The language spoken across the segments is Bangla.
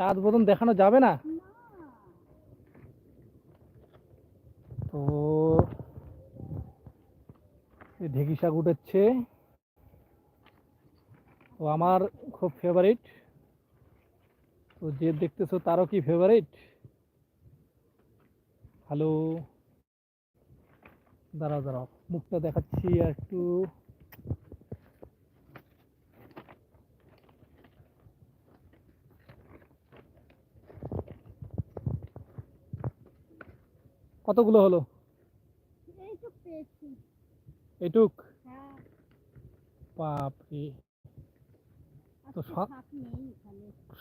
চাঁদ বদন দেখানো যাবে না? তো ঢেকি শাক উঠেছে। তো আমার খুব ফেভারিট তো যে দেখতেছো তারও কি ফেভারিট হ্যালো দাঁড়াও দাঁড়াও, মুখটা দেখাচ্ছি একটু। কতগুলো হলো? এটুক হ্যাঁ। বাপরে। তো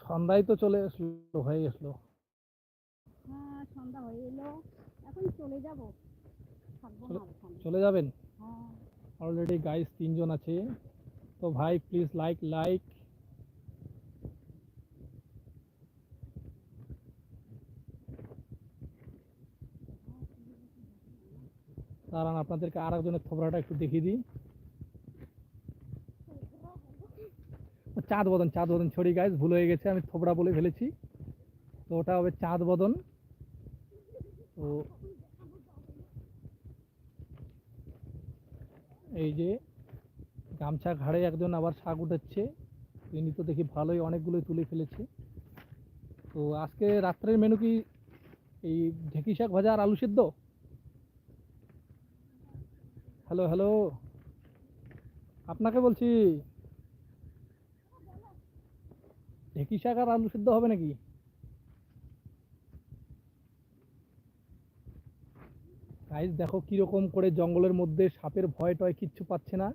সন্ধ্যায় তো চলে আসলো হয়ে আসলো হ্যাঁ সন্ধ্যা হয়ে এলো। এখন চলে যাব। চলে যাবেন? হ্যাঁ। অলরেডি গাইস তিনজন আছে। তো ভাই প্লিজ লাইক লাইক দাঁড়ান, আপনাদেরকে আর একজনের থোবরাটা একটু দেখিয়ে দিই। চাঁদ বদন চাঁদ বদন ছড়ি গাইস ভুল হয়ে গেছে, আমি থোবরা বলে ফেলেছি। তো ওটা হবে চাঁদ বদন। তো এই যে গামছা ঘাড়ে একজন আবার শাক উঠাচ্ছে তিনি তো দেখি ভালোই অনেকগুলোই তুলে ফেলেছে। তো আজকে রাত্রের মেনু কি এই ঢেঁকি শাক ভাজা আর আলু সিদ্ধ? হ্যালো হ্যালো আপনাকে বলছি ঢেকি শাক আর আলু সিদ্ধ হবে নাকি গাইজ দেখো কিরকম করে জঙ্গলের মধ্যে সাপের ভয় টয় কিচ্ছু পাচ্ছে না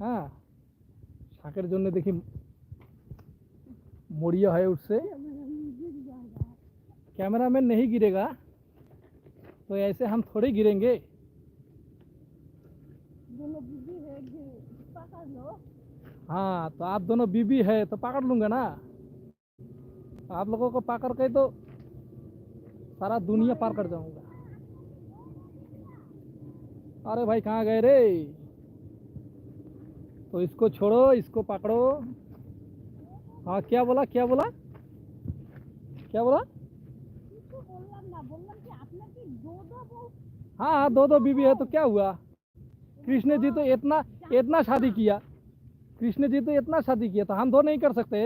হ্যাঁ শাকের জন্য দেখি মরিয়া হয়ে উঠছে कैमरामैन नहीं गिरेगा तो ऐसे हम थोड़े गिरेंगे हाँ तो आप दोनों बीबी है तो पकड़ लूँगा ना। आप लोगों को पकड़ के तो सारा दुनिया पार कर जाऊँगा। अरे भाई कहाँ गए रे? तो इसको छोड़ो इसको पकड़ो। हाँ क्या बोला क्या बोला? क्या बोला? हाँ, हाँ दो दो बीबी है तो क्या हुआ? कृष्ण जी तो इतना इतना शादी किया कृष्ण जी तो इतना शादी किया तो हम दो नहीं कर सकते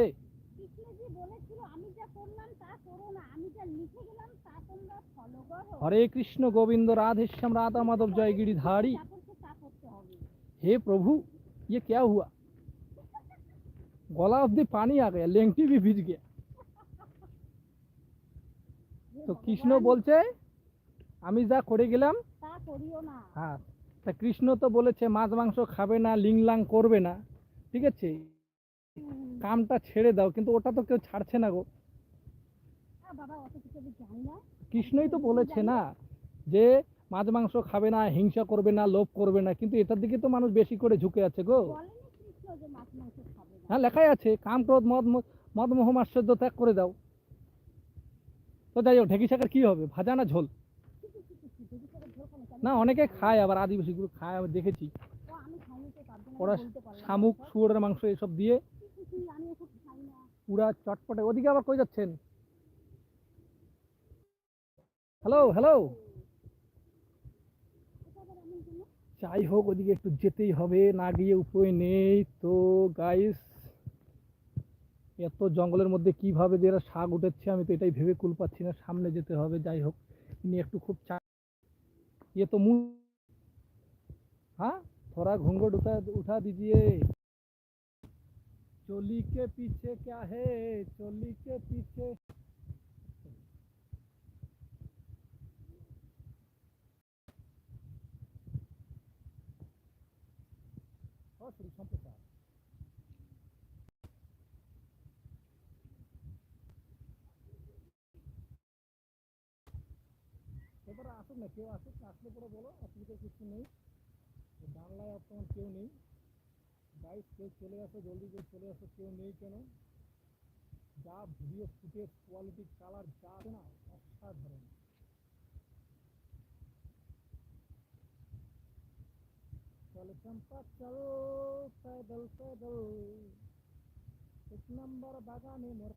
কৃষ্ণজি বলেছিল আমি যা করলাম তা করো না আমি যা লিখে গেলাম তা তোমরা ফলো করো हरे कृष्ण गोविंद राधे श्याम राधा माधव जय गिरिधारी যা করছে তা করতে হবে हे प्रभु ये क्या हुआ गला अवधि पानी आ गया लेंगटी भी भिज गया তো কৃষ্ণ বলছে আমি যা করে গেলাম তা করিও না হ্যাঁ তা কৃষ্ণ তো বলেছে মাছ মাংস খাবে না লিংলাং করবে না। ঠিক আছে? কামটা ছেড়ে দাও কিন্তু ওটা তো কেউ ছাড়ছে না গো। না। কৃষ্ণই তো বলেছে না যে মাছ মাংস খাবে না হিংসা করবে না লোভ করবে না কিন্তু এটার দিকে তো মানুষ বেশি করে ঝুঁকে আছে গো। হ্যাঁ লেখাই আছে কাম ক্রোধ মদ মদ মোহ মাশ্চর্য ত্যাগ করে দাও। তো যাই হোক ঢেকি শাকের কি হবে ভাজা না ঝোল? না, অনেকে খায়, আবার আদিবাসীগুলো খায় আমি দেখেছি। ওরা। শামুক, শুয়োরের মাংস এসব দিয়ে পুরা চটপটে। ওদিকে আবার কই যাচ্ছেন? Hello hello. যাই হোক, ওদিকে একটু যেতেই হবে, না গিয়ে উপায় নেই তো গাইস এত জঙ্গলের মধ্যে কীভাবে যে এরা শাক উঠেছে, আমি তো এটাই ভেবে কুল পাচ্ছি না, সামনে যেতে হবে, যাই হোক। নিয়ে একটু খুব চা ये तो मुँह हाँ थोड़ा घूंघट उठा उठा दीजिए। चोली के पीछे क्या है? चोली के पीछे। Nossa, eles são pecados. আসুক না, কেউ আসুক, আসলে পরে বলো অসুবিধা কিছু নেই। জানলায় আপনার কেউ নেই। বাইক কেউ চলে আসো, জলদি কেউ চলে আসো, কেউ নেই কেন? যা ভিডিও ফুটেজ কোয়ালিটি কালার যা আছে না, অসাধারণ। চলে চম্পা, চল প্যাদল প্যাদল এক নম্বর বাগানে মোর